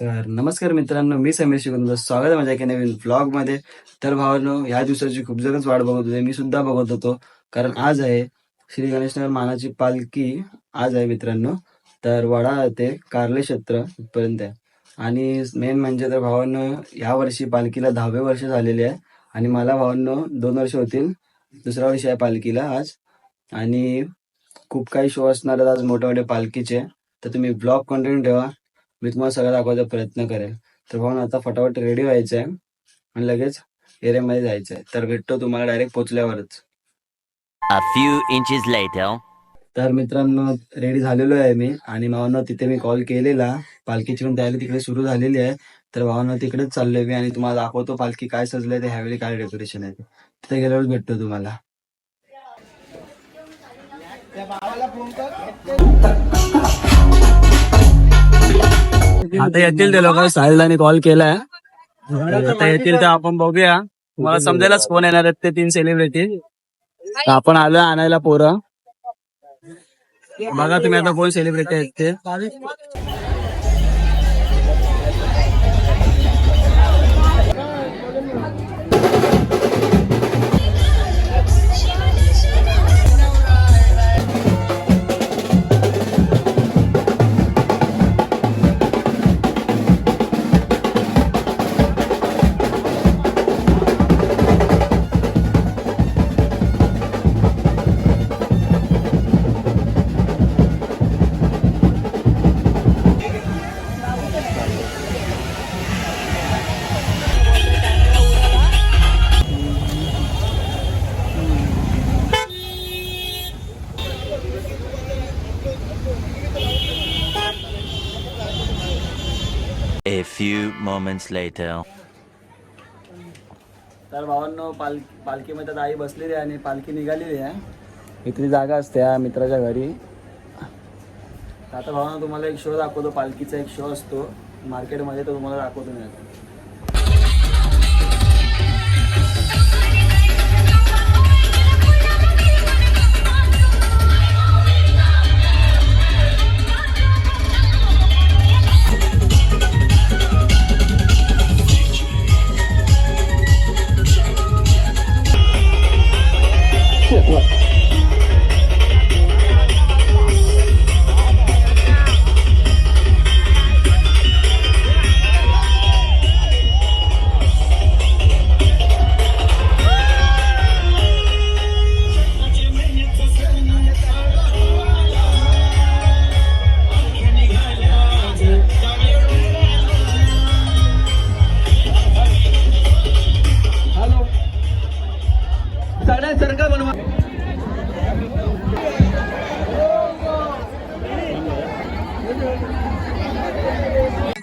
तर नमस्कार मित्रांनो मी समीर शिकुंद स्वागत आहे माझ्या एका नवीन ब्लॉगमध्ये तर भावांनो ह्या दिवसाची खूप जणच वाट बघत होते. मी सुद्धा बघत होतो. कारण आज आहे श्री गणेशनगर मानाची पालखी आज आहे मित्रांनो. तर वडा ते कार्ले क्षेत्र इथपर्यंत आहे. आणि मेन म्हणजे तर भावांनो या वर्षी पालखीला दहावे वर्ष झालेले आहे. आणि मला भावांनो दोन वर्ष होतील. दुसरा वर्ष आहे पालखीला आज. आणि खूप काही शो असणार आहेत आज मोठे मोठे पालखीचे. तर तुम्ही ब्लॉग कंटिन्यू ठेवा. मी तुम्हाला सगळं दाखवायचा प्रयत्न करेल. तर भाऊन आता फटाफट रेडी व्हायचं आहे आणि लगेच एरियामध्ये जायचं आहे तर भेटतो तुम्हाला डायरेक्ट पोचल्यावरच. A few inches later. तर मित्रांनो रेडी झालेलो आहे मी. आणि भावांना तिथे मी कॉल केलेला. पालखीची पण तयारी तिकडे सुरू झालेली आहे. तर भावांना तिकडेच चाललोय मी आणि तुम्हाला दाखवतो पालखी काय सजलंय ते ह्यावेळी काय डेकोरेशन आहे. तिथे गेल्यावर भेटतो तुम्हाला. आता येतील ते लोक साहिलदानी कॉल केलाय. आता येतील तर आपण बघूया. मला समजायलाच कोण येणार आहेत ते तीन सेलिब्रिटी आपण आलो आणायला पोरं. बघा तुम्ही आता कोण सेलिब्रिटी आहेत ते. A few moments later. तर भावांनो पाल पालखीमध्ये आता आई बसलेली आहे आणि पालखी निघालेली आहे. इथली जागा असते या मित्राच्या घरी. आता भावांनो तुम्हाला एक शो दाखवतो. पालखीचा एक शो असतो. मार्केटमध्ये तो तुम्हाला दाखवतो मी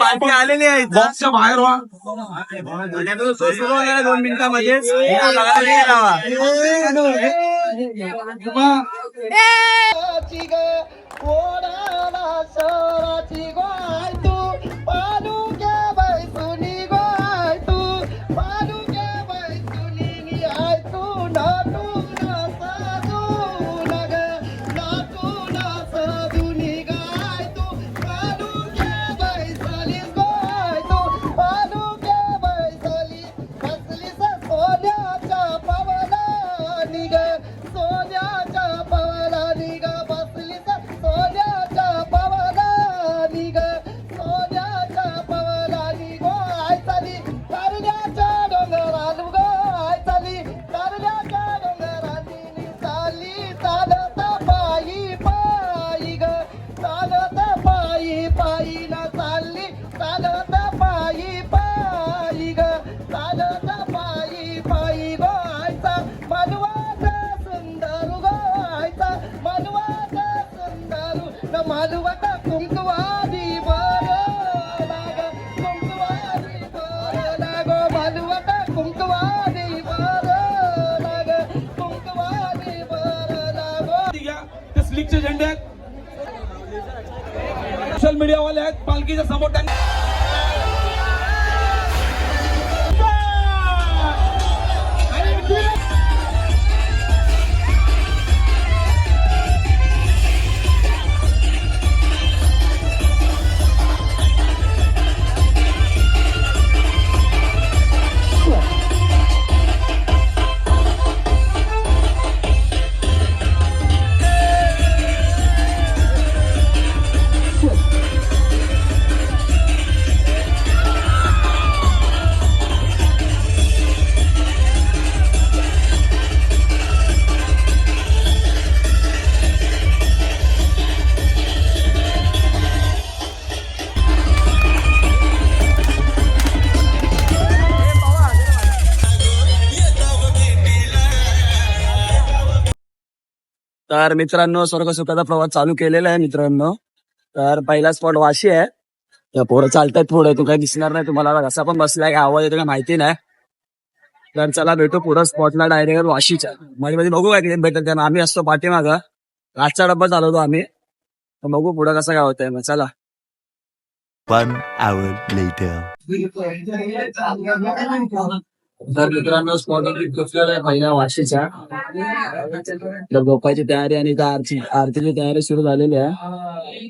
पालखी आलेली आहे बॉक्सच्या बाहेर व्हा दोन मिनिटामध्ये शहराची न मानवाचा बर लाग कुंकवादी बर लाग मानवाचा कुंकवादी बर लाग कुंकवादी बर लाग घ्या स्लिकचे झेंडे आहेत. सोशल मीडियावाले आहेत पालखीच्या समोर तर मित्रांनो स्वर्ग सुखाचा प्रवास चालू केलेला आहे मित्रांनो. तर पहिला स्पॉट वाशी आहे. त्या पोरं चालतायत पुढे. तू काही दिसणार नाही तुम्हाला. कसा पण बसलाय काय आवाज येतो काय माहिती नाही. तर चला भेटू पुढं स्पॉटला डायरेक्ट वाशीच्या. मध्ये मध्ये बघू काय किती भेटत त्यांना. आम्ही असतो पाठीमागं. आजचा डब्बा चालवतो आम्ही. तर बघू पुढं कसं काय होतंय. मग चला. One hour later. तर मित्रांनो स्पॉट आहे पहिल्या वाशीच्या तर तयारी आणि आरती आरतीची तयारी सुरू झालेली आहे.